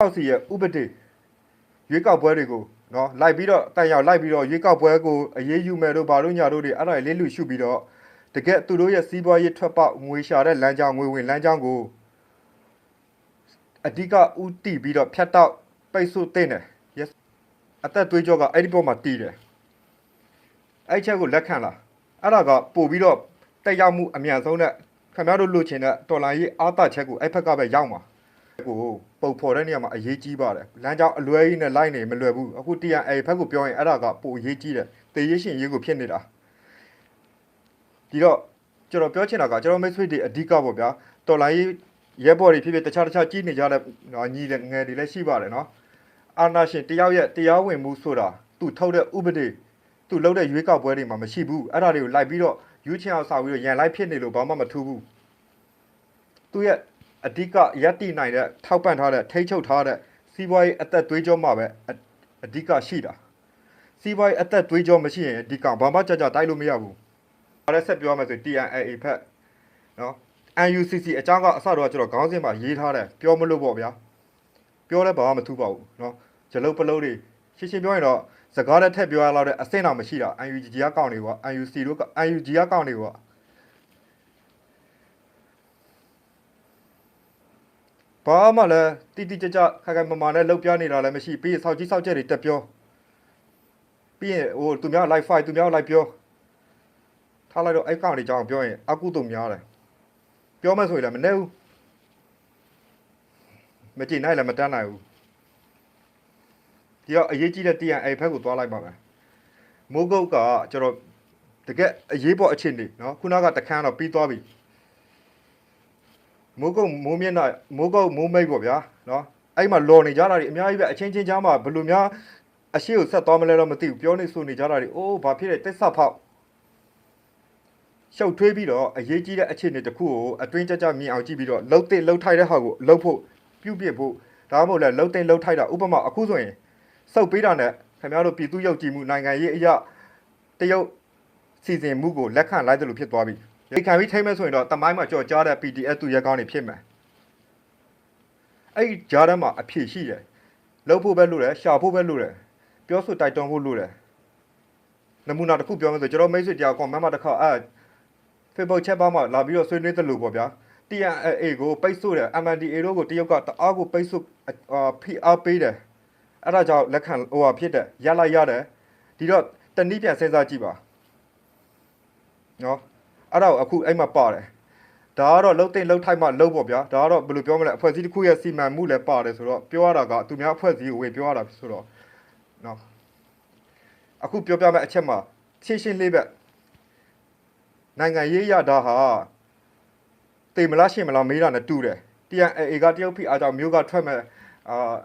အောက်စီရဲ့ဥပဒေရွေးကောက်ပွဲတွေကိုနော်လိုက်ပြီးတော့တိုင်ရောက်လိုက်ပြီးတော့ရွေးကောက်ပွဲကိုအရေးယူမယ်တို့ဘာလို့ညာတို့တွေအဲ့ဒါတွေလေးလူရှုပြီးတော့တကယ်သူတို့ရဲ့စီးပွားရေးထွက်ပေါက်ငွေရှာတဲ့လမ်းကြောင်းငွေဝင်လမ်းကြောင်းကိုအဓိကဥတီပြီးတော့ဖြတ်တောက်ပိတ်ဆို့တဲ့တယ် yes အသက်သွေးကြောကအဲ့ဒီပေါ်မှာတီးတယ်အဲ့ချက်ကိုလက်ခံလာအဲ့ဒါကပို့ပြီးတော့တက်ရောက်မှုအမြန်ဆုံးတဲ့ခင်ဗျားတို့လိုချင်တဲ့တော်လိုင်းရေးအားတချက်ကိုအဲ့ဖက်ကပဲရောက်မှာကို ပုံဖော်တဲ့နေရာမှာအရေးကြီးပါတယ်လမ်းကြောင်းအလွဲကြီးနဲ့လိုက်နေမလွယ်ဘူးအခု TNA ဘက်ကိုပြောရင်အဲ့ဒါကပိုအရေးကြီးတယ်တေရရှင်ရေးကိုဖြစ်နေတာဒီတော့ကျွန်တော်ပြောချင်တာကကျွန်တော်မိတ်ဆွေတွေအဓိကပေါ့ဗျာတော်လိုင်းရဲဘော်တွေဖြစ်ဖြစ်တခြားတခြားကြီးနေကြတဲ့နော်ညီတဲ့ငယ်တွေလည်းရှိပါတယ်နော်အာနာရှင်တယောက်ရဲ့တရားဝင်မှုဆိုတာသူထုတ်တဲ့ဥပဒေသူလုပ်တဲ့ရွေးကောက်ပွဲတွေမှာမရှိဘူးအဲ့ဒါတွေကိုလိုက်ပြီးတော့ယူချင်အောင်ဆောက်ပြီးတော့ရန်လိုက်ဖြစ်နေလို့ဘာမှမထူးဘူးသူရဲ့ အဓိကရပ်တည်နိုင်တဲ့ထောက်ပံ့ထားတဲ့ထိ ंछ ချုပ်ထားတဲ့စီးပွားရေးအသက်သွေးကြောမှာပဲအအဓိကရှိတာစီးပွားရေးအသက်သွေးကြောမရှိရင်ဒီကောင်ဘာမှကြကြတိုက်လို့မရဘူး။ဒါလည်းဆက်ပြောမယ်ဆို TNAA ဖက်နော် UNCC အကြောင်းကအစတော့ကျွန်တော်ခေါင်းစဉ်မှာရေးထားတယ်ပြောမလို့ပေါ့ဗျာပြောလဲဘာမှမထူးပါဘူးနော်ဂျလုတ်ပလုံးတွေရှင်းရှင်းပြောရင်တော့စကားနဲ့ထက်ပြောရလောက်တဲ့အဆင့်တော့မရှိတာ UNG ကကောင်းနေကွာ UNC တို့က UNG ကကောင်းနေကွာ ဘာမှလည်းတိတိကျကျခိုင်ခိုင်မာမာနဲ့လှုပ်ပြနေတာလည်းမရှိပြီးစောက်ကြီးစောက်ကျက်တွေတက်ပြောပြီးရင်ဟိုသူများ live file သူများ live ပြောထားလိုက်တော့အဲ့ကောင်တွေကြောင်းပြောရင်အကုသို့များတယ်ပြောမယ်ဆိုရင်လည်းမနေဘူးမကြည့်နိုင်လည်းမတန်းနိုင်ဘူးဒီတော့အရေးကြီးတဲ့တရားအဲ့ဖက်ကိုသွားလိုက်ပါမယ်မိုးကုတ်ကကျွန်တော်တကယ်အရေးပေါ်အခြေအနေနော်ခုနကတခန်းတော့ပြီးသွားပြီ မိုးကုတ်မိုးမျက်နှာမိုးကုတ်မိုးမိတ်ပေါ့ဗျာနော်အဲ့မှာလော်နေကြတာတွေအများကြီးပဲအချင်းချင်းကြားမှာဘယ်လိုများအရှိကိုဆက်သွားမလဲတော့မသိဘူးပြောနေဆိုနေကြတာတွေအိုးဘာဖြစ်လဲတက်ဆက်ဖောက်ရှုပ်ထွေးပြီးတော့အရေးကြီးတဲ့အခြေအနေတစ်ခုကိုအတွင်းကြကြမြင်အောင်ကြည့်ပြီးတော့လှုပ်တဲ့လှုပ်ထိုက်တဲ့ဟာကိုလှုပ်ဖို့ပြုတ်ပြစ်ဖို့ဒါမှမဟုတ်လဲလှုပ်တဲ့လှုပ်ထိုက်တာဥပမာအခုဆိုရင်စုပ်ပေးတာနဲ့ခင်ဗျားတို့ပြည်သူ့ရုပ်ကြည်မှုနိုင်ငံရေးအရာတရုတ်စီစဉ်မှုကိုလက်ခံလိုက်တယ်လို့ဖြစ်သွားပြီ ဒီခံပြီးထိမ့်မဲ့ဆိုရင်တော့တမိုင်းမှာကြော်ကြားတဲ့ PDF သူရဲကောင်းတွေဖြစ်မယ်အဲ့ဒီကြားထဲမှာအဖြစ်ရှိတယ်လှုပ်ဖို့ပဲလို့တယ်ရှာဖို့ပဲလို့တယ်ပြောဆိုတိုက်တွန်းဖို့လို့တယ်နမူနာတစ်ခုပြောမယ်ဆိုကျွန်တော်မိတ်ဆွေတရားကွန်မန့်မှာတစ်ခါအဲ Facebook chat ပါမှာလာပြီးတော့ဆွေးနွေးသလိုပေါ့ဗျာ TNA ကိုပိတ်ဆို့တယ် MNDA တို့ကိုတရုတ်ကတအားကိုပိတ်ဆို့အာဖိအားပေးတယ်အဲ့ဒါကြောင့်လက်ခံဟိုဟာဖြစ်တယ်ရလိုက်ရတယ်ဒီတော့တနည်းပြန်စဉ်းစားကြည့်ပါနော် အဲ့ဒါကိုအခုအဲ့မှာပါတယ်ဒါကတော့လှုပ်သိမ့်လှုပ်ထိုက်မှလှုပ်ပေါ့ဗျာဒါကတော့ဘယ်လိုပြောမလဲအဖွဲ့အစည်းတစ်ခုရဲ့စီမံမှုလည်းပါတယ်ဆိုတော့ပြောရတာကသူများအဖွဲ့အစည်းကိုဝေပြောရတာဆိုတော့နော်အခုပြောပြမယ့်အချက်မှာရှင်းရှင်းလေးပဲနိုင်ငံရေးရတာဟာတေမလားရှင်းမလားမေးတာနဲ့တူတယ် TNA ကတရုတ်ဖိအားကြောင့်မြို့ကထွက်မဲ့အာ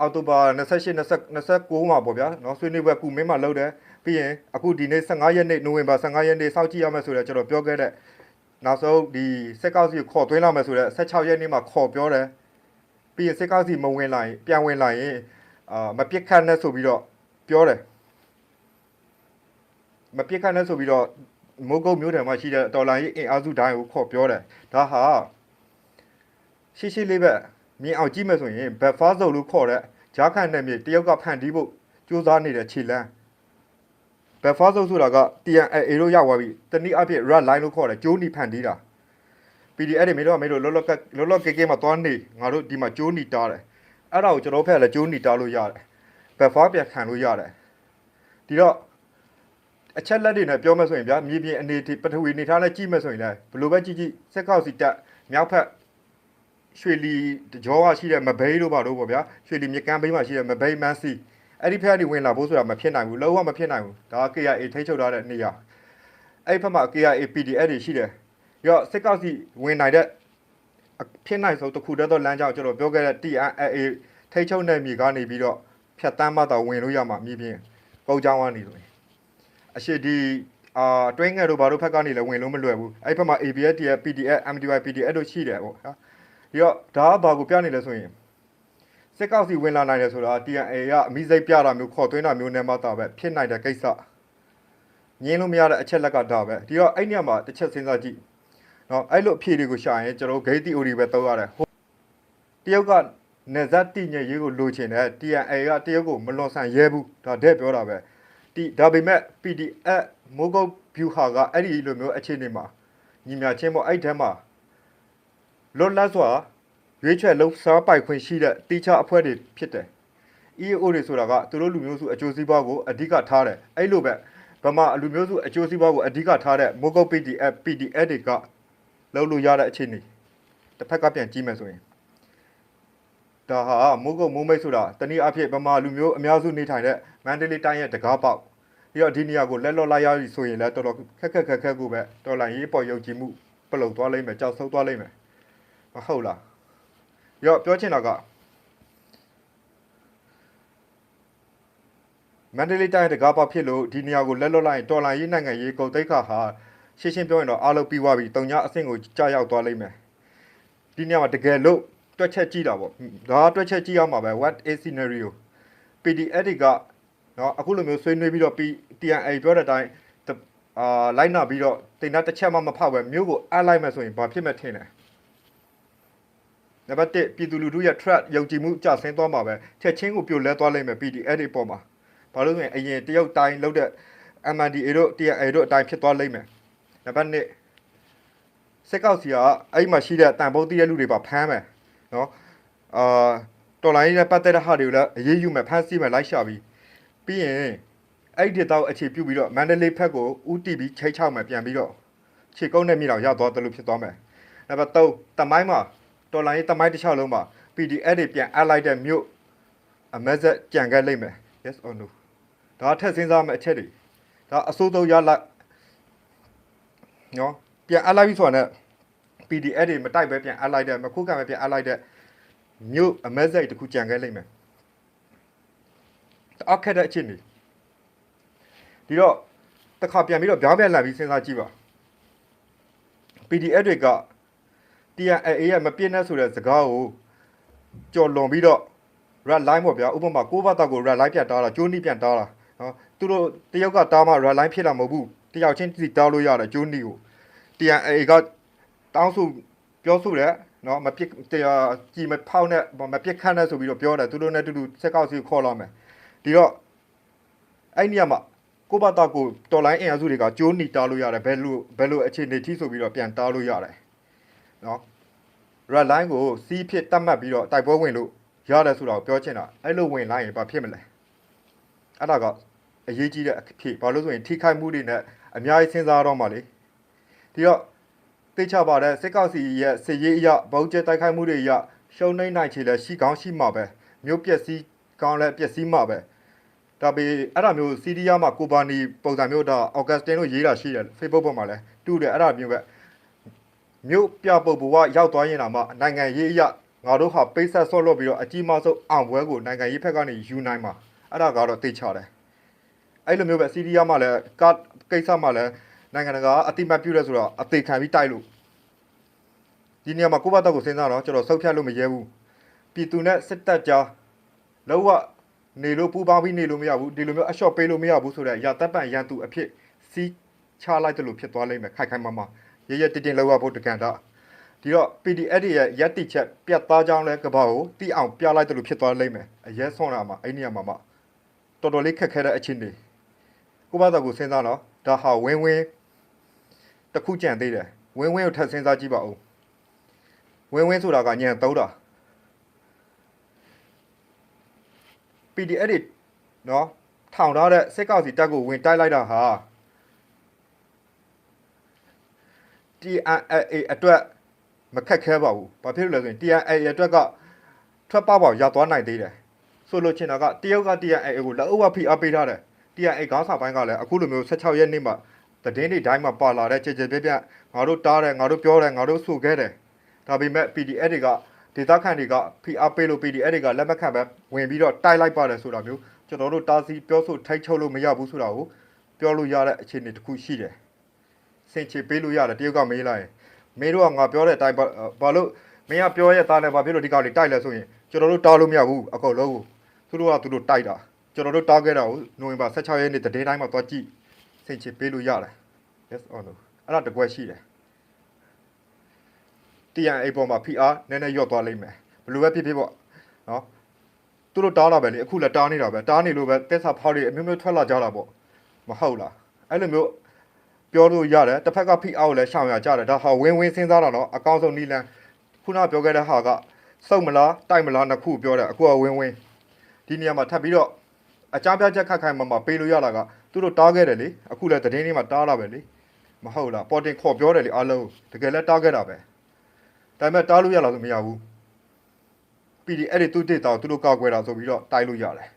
အောက်တိုဘာ28 29မှာပေါ့ဗျာနော်ဆွေးနွေးပွဲကုမင်းမှာလုပ်တယ် ပြီးရင်အခုဒီနေ့15ရက်နေ့နိုဝင်ဘာ15ရက်နေ့စောင့်ကြည့်ရမယ်ဆိုတော့ကျွန်တော်ပြောခဲ့တဲ့နောက်ဆုံးဒီစက်ကောက်စီကိုခေါ်သွင်းလာမယ်ဆိုတော့16ရက်နေ့မှာခေါ်ပြောတယ်ပြီးရင်စက်ကောက်စီမဝင်လာရင်ပြန်ဝင်လာရင်အာမပြစ်ခတ်နဲ့ဆိုပြီးတော့ပြောတယ်မပြစ်ခတ်နဲ့ဆိုပြီးတော့မိုးကုတ်မျိုးတယ်မှာရှိတဲ့ဒေါ်လာရေးအင်အားစုတိုင်းကိုခေါ်ပြောတယ်ဒါဟာရှိရှိလေးပဲမြင်အောင်ကြည့်မယ်ဆိုရင်ဘက်ဖားစုပ်လို့ခေါ်တဲ့ဂျားခန်နယ်မြေတယောက်ကဖန်တီးဖို့စူးစမ်းနေတဲ့ခြေလမ်း ဘက်ဖားဆုပ်ဆိုတာက TNA လို့ရောက်သွားပြီတနည်းအားဖြင့် red line လို့ခေါ်တယ်ကျိုးနီဖန်တီးတာ PDF တွေမင်းတို့ကမင်းတို့လောလောကလောလောကေကေမှာသွားနေငါတို့ဒီမှာကျိုးနီတားတယ်အဲ့ဒါကိုကျွန်တော်ဖက်လည်းကျိုးနီတားလို့ရတယ်ဘက်ဖားပြန်ခံလို့ရတယ်ဒီတော့အချက်လက်တွေနဲ့ပြောမယ်ဆိုရင်ဗျာမြေပြင်အနေထိပထဝီနေထားနဲ့ကြည့်မယ်ဆိုရင်လည်းဘယ်လိုပဲကြည့်ကြည့်စက်ကောက်စီတက်မြောက်ဖက်ရွှေလီကြောကရှိတဲ့မဘိန်းတို့ပါတို့ပေါ့ဗျာရွှေလီမြကန်းဘိန်းမှာရှိတဲ့မဘိန်းမန်းစီ အဲ့ဒီဖက်ကနေဝင်လာဖို့ဆိုတာမဖြစ်နိုင်ဘူးလုံးဝမဖြစ်နိုင်ဘူးဒါက KIA ထိချုပ်ထားတဲ့နေရာအဲ့ဒီဖက်မှာ KIA PDF တွေရှိတယ်ပြီးတော့စစ်ကောက်စီဝင်နိုင်တဲ့ဖြစ်နိုင်ဆုံးတစ်ခုတည်းသောလမ်းကြောင်းကျွန်တော်ပြောခဲ့တဲ့ TNA ထိချုပ်တဲ့မြေကနေပြီးတော့ဖြတ်တန်းမှတော့ဝင်လို့ရမှာမြေပြင်ပုံချောင်းကနေဆိုရင်အရှိဒီအာတွင်းငယ်တို့ဘာတို့ဖက်ကနေလည်းဝင်လို့မလွယ်ဘူးအဲ့ဒီဖက်မှာ ABS TF PDF MDY PDF တို့ရှိတယ်ပေါ့ဟာပြီးတော့ဒါကဘာကိုပြနေလဲဆိုရင် စစ်ကောက်စီဝင်လာနိုင်တယ်ဆိုတာ TNA ကအမိစိတ်ပြတာမျိုးခေါ်သွင်းတာမျိုးနဲ့မှသာပဲဖြစ်နိုင်တဲ့ကိစ္စငင်းလို့မရတဲ့အချက်လက်ကဒါပဲဒီတော့အဲ့ညမှာတစ်ချက်စဉ်းစားကြည့်နော်အဲ့လိုအဖြေတွေကိုရှာရင်ကျွန်တော် gate theory ပဲသုံးရတယ်ဟိုတယောက်ကနေဇတ်တိညရေးကိုလိုချင်တယ် TNA ကတရုတ်ကိုမလွန်ဆန်ရဲဘူးဒါတဲ့ပြောတာပဲဒီဒါပေမဲ့ PDF မိုးကုတ် view ဟာကအဲ့ဒီလိုမျိုးအခြေအနေမှာညီမြချင်းပေါ့အဲ့ထဲမှာလွတ်လပ်စွာ ရွေးချယ်လုံးစားပိုက်ခွင့်ရှိတဲ့တိကျအဖွဲ့တွေဖြစ်တယ် EAO တွေဆိုတာကသူတို့လူမျိုးစုအကျိုးစီးပွားကိုအဓိကထားတယ်အဲ့လိုပဲဗမာလူမျိုးစုအကျိုးစီးပွားကိုအဓိကထားတဲ့မိုးကုတ် PDF PDF တွေကလုံးလို့ရတဲ့အခြေအနေတစ်ဖက်ကပြန်ကြည့်မယ်ဆိုရင်ဒါဟာမိုးကုတ်မိုးမိတ်ဆိုတာတနည်းအားဖြင့်ဗမာလူမျိုးအများစုနေထိုင်တဲ့မန္တလေးတိုင်းရဲ့တကားပေါက်ပြီးတော့ဒီနေရာကိုလက်လော့လိုက်ရပြီဆိုရင်လည်းတော်တော်ခက်ခက်ခက်ခက်ကိုပဲတော်လိုင်းရေးပေါ်ယုံကြည်မှုပလုံသွားလိမ့်မယ်ကြောက်ဆုပ်သွားလိမ့်မယ်မဟုတ်လား ပြီးတော့ပြောချင်တာကမန္တလေးတိုင်းတကားပေါက်ဖြစ်လို့ဒီနေရာကိုလက်လွတ်လိုက်ရင်တော်လိုင်းရေးနိုင်ငံရေးကုန်တိတ်ခါဟာရှင်းရှင်းပြောရင်တော့အားလုံးပြီးသွားပြီတုံညာအဆင့်ကိုကြာရောက်သွားလိမ့်မယ်ဒီနေရာမှာတကယ်လို့တွက်ချက်ကြည့်တာပေါ့ဒါကတွက်ချက်ကြည့်ရမှာပဲ what is scenario PDF တွေကနော်အခုလိုမျိုးဆွေးနွေးပြီးတော့ TNA ပြောတဲ့အတိုင်းတအာလိုက်နာပြီးတော့တင်တာတစ်ချက်မှမဖောက်ပဲမြို့ကိုအပ်လိုက်မယ်ဆိုရင်ဘာဖြစ်မဲ့ထင်လဲ နံပါတ်1ပြည်သူလူထုရဲ့ threat ယုံကြည်မှုကျဆင်းသွားမှာပဲချက်ချင်းကိုပြိုလဲသွားလိမ့်မယ် PDF တွေပေါ်မှာဘာလို့လဲဆိုရင်အရင်တရုတ်တိုင်းလောက်တဲ့ MNDA တို့ TNA တို့အတိုင်းဖြစ်သွားလိမ့်မယ်။နံပါတ်1စက်ကောက်စီကအဲ့မှာရှိတဲ့တန်ဖိုးတည်တဲ့လူတွေပါဖမ်းမယ်နော်။အာတော်လိုင်းနဲ့ပတ်သက်တဲ့ဟာတွေကိုလည်းအရေးယူမယ်ဖမ်းဆီးမယ်လိုက်ရှာပြီးပြီးရင်အဲ့ဒီတော့အခြေပြုပြီးတော့မန္တလေးဘက်ကိုဥတီပြီးချိတ်ချောက်မယ်ပြန်ပြီးတော့ခြေကုန်းနဲ့မြေတောင်ရောက်သွားတယ်လို့ဖြစ်သွားမယ်။နံပါတ်3တမိုင်းမှာ တော်လိုင်းတမိုင်းတစ်ချောက်လုံးမှာ PDF တွေပြန်အပ်လိုက်တဲ့မြို့အမက်ဆက်ကြံခဲ့လိမ့်မယ် yes or no ဒါထက်စဉ်းစားမယ့်အချက်တွေဒါအစိုးဆုံးရလိုက်နော်ပြန်အပ်လိုက်ပြီဆိုတာနဲ့ PDF တွေမတိုက်ပဲပြန်အပ်လိုက်တဲ့မခုခံပဲပြန်အပ်လိုက်တဲ့မြို့အမက်စိတ်တစ်ခုကြံခဲ့လိမ့်မယ်အောက်ခက်တဲ့အချက်တွေဒီတော့တစ်ခါပြန်ပြီးတော့ပြောင်းပြန်လာပြီးစဉ်းစားကြည့်ပါ PDF တွေက TNA ရဲ့မပြည့်နဲ့ဆိုတဲ့စကားကိုကြော်လွန်ပြီးတော့ red line ပေါ့ဗျာဥပမာကိုးဘတ်တော့ကို red line ပြန်တားတာကျိုးနီးပြန်တားတာနော်သူတို့တယောက်ကတားမှ red line ဖြစ်တာမဟုတ်ဘူးတယောက်ချင်းစီတားလို့ရတယ်ကျိုးနီးကို TNA ကတောင်းဆိုပြောဆိုတယ်နော်မပြစ်တရားကြည်မဖောက်နဲ့မပြစ်ခန့်နဲ့ဆိုပြီးတော့ပြောတယ်သူတို့နဲ့တူတူစက်ကောက်စီကိုခေါ်လာမယ်ဒီတော့အဲ့နေရာမှာကိုဘတ်တော့ကိုတော်လိုင်းအင်အားစုတွေကကျိုးနီတားလို့ရတယ်ဘယ်လိုဘယ်လိုအခြေအနေထိဆိုပြီးတော့ပြန်တားလို့ရတယ် နော် red line ကိုစီးဖြစ်တတ်မှတ်ပြီးတော့တိုက်ပွဲဝင်လို့ရတယ်ဆိုတော့ပြောချင်တာအဲ့လိုဝင်လိုက်ရင်ဘာဖြစ်မလဲအဲ့ဒါကအရေးကြီးတဲ့အဖြစ်ဘာလို့ဆိုရင်ထိခိုက်မှုတွေနဲ့အများကြီးစဉ်းစားတော့မှလေဒီတော့သိချပါတဲ့စစ်ကောက်စီရဲ့စစ်ရေးအရဗုံးကျဲတိုက်ခိုက်မှုတွေအရရှုံနှိမ့်နိုင်ချေလဲရှိကောင်းရှိမှာပဲမြို့ပျက်စီးကောင်းလဲပျက်စီးမှာပဲဒါပေအဲ့ဒါမျိုးစီးရီးယားမှာကိုပါနီပုံစံမျိုးတော့အော်ဂတ်စတင်တို့ရေးတာရှိတယ် Facebook ပေါ်မှာလဲတူတယ်အဲ့ဒါမျိုးပဲ မြို့ပြပုတ်ဘဝရောက်သွားရင်တော့မှနိုင်ငံရေးအရငါတို့ဟာပိတ်ဆက်ဆော့လို့ပြီးတော့အကြီးမားဆုံးအောင်ပွဲကိုနိုင်ငံရေးဘက်ကနေယူနိုင်မှာအဲ့ဒါကတော့သိချတယ်အဲ့လိုမျိုးပဲစီးရီးယားမှာလည်းကကိစ္စမှာလည်းနိုင်ငံတကာအတိမတ်ပြုရဲဆိုတော့အသေးခံပြီးတိုက်လို့ဒီနေရာမှာကိုဘတ်တော့ကိုစဉ်းစားတော့ကျွန်တော်ဆုတ်ဖြတ်လို့မရဲဘူးပြည်သူနဲ့စစ်တပ်ကြားလောကနေလို့ပူပေါင်းပြီးနေလို့မရဘူးဒီလိုမျိုးအလျှော့ပေးလို့မရဘူးဆိုတော့ရတပ်ပန်ရန်သူအဖြစ်စီးချလိုက်တယ်လို့ဖြစ်သွားလိမ့်မယ်ခိုက်ခိုက်မမ ရရတည်တည်လောက်ရဖို့တကန်တာဒီတော့ PDF ရဲ့ရက်တိချက်ပြတ်သားကြောင်းလဲကဘာကိုတီးအောင်ပြလိုက်တယ်လို့ဖြစ်သွားလိမ့်မယ်အရက်ဆွန်လာမှာအဲ့နေရာမှာမှတော်တော်လေးခက်ခဲတဲ့အချင်းတွေကိုဘတ်တော့ကိုစဉ်းစားတော့ဒါဟာဝင်းဝင်းတစ်ခုကြံသေးတယ်ဝင်းဝင်းကိုထပ်စဉ်းစားကြည့်ပါဦးဝင်းဝင်းဆိုတာကညံသုံးတာ PDF တွေနော်ထောင်ထားတဲ့စစ်ကောက်စီတက်ကိုဝင်တိုက်လိုက်တာဟာ TNA အတွက်မခက်ခဲပါဘူး။ဘာဖြစ်လို့လဲဆိုရင် TNA အတွက်ကထွက်ပေါက်ပေါက်ရသွားနိုင်သေးတယ်။ဆိုလိုချင်တာကတရုတ်က TNA ကိုလက်အုပ်ဝဖိအားပေးထားတယ်။ TNA ခေါင်းဆောင်ပိုင်းကလည်းအခုလိုမျိုး16ရက်နေ့မှာသတင်းတွေတိုင်းမှာပါလာတဲ့ကြည်ကြည်ပြပြငါတို့တားတယ်ငါတို့ပြောတယ်ငါတို့ဆိုခဲ့တယ်။ဒါပေမဲ့ PDF တွေကဒေသခံတွေကဖိအားပေးလို့ PDF တွေကလက်မခံပဲဝင်ပြီးတော့တိုက်လိုက်ပါတယ်ဆိုတာမျိုးကျွန်တော်တို့တားစီပြောဆိုထိုက်ချုပ်လို့မရဘူးဆိုတာကိုပြောလို့ရတဲ့အခြေအနေတစ်ခုရှိတယ်။ စင်ချေပေးလို့ရတယ်တရုတ်ကမေးလိုက်ရင်မင်းတို့ကငါပြောတဲ့အတိုင်းဘာဘာလို့မင်းကပြောရဲ့သားလဲဘာဖြစ်လို့ဒီကောင်လေးတိုက်လဲဆိုရင်ကျွန်တော်တို့တားလို့မရဘူးအကုန်လုံးကိုသူတို့ကသူတို့တိုက်တာကျွန်တော်တို့တားခဲ့တာကိုနိုဝင်ဘာ16ရက်နေ့တည်တိုင်းမှာသွားကြည့်စင်ချေပေးလို့ရတယ် yes or no အဲ့ဒါတကွက်ရှိတယ် TNA ပေါ်မှာ PR နည်းနည်းရော့သွားလိမ့်မယ်ဘယ်လိုပဲဖြစ်ဖြစ်ပေါ့နော်သူတို့တားလာပဲလေအခုလည်းတားနေတာပဲတားနေလို့ပဲတက်စာဖောက်တွေအမျိုးမျိုးထွက်လာကြတာပေါ့မဟုတ်လားအဲ့လိုမျိုး ပြောလို့ရတယ်တစ်ဖက်ကဖိအောက်လည်းရှောင်ရကြတယ်ဒါဟာဝင်းဝင်းစဉ်းစားတာနော်အကောင်းဆုံးနီလန်ခုနပြောခဲ့တဲ့ဟာကစုံမလားတိုက်မလားနှစ်ခုပြောတယ်အခုကဝင်းဝင်းဒီနေရာမှာထပ်ပြီးတော့အကြမ်းပြချက်ခတ်ခိုင်မှာမှာပေးလို့ရတာကသူတို့တားခဲ့တယ်လေအခုလည်းသတင်းလေးမှာတားလာပဲလေမဟုတ်လားပေါ်တင်ခေါ်ပြောတယ်လေအားလုံးတကယ်လည်းတားခဲ့တာပဲဒါပေမဲ့တားလို့ရလားဆိုမရဘူး PD အဲ့ဒီသူတစ်တောင်သူတို့ကောက်ွယ်တာဆိုပြီးတော့တိုက်လို့ရတယ်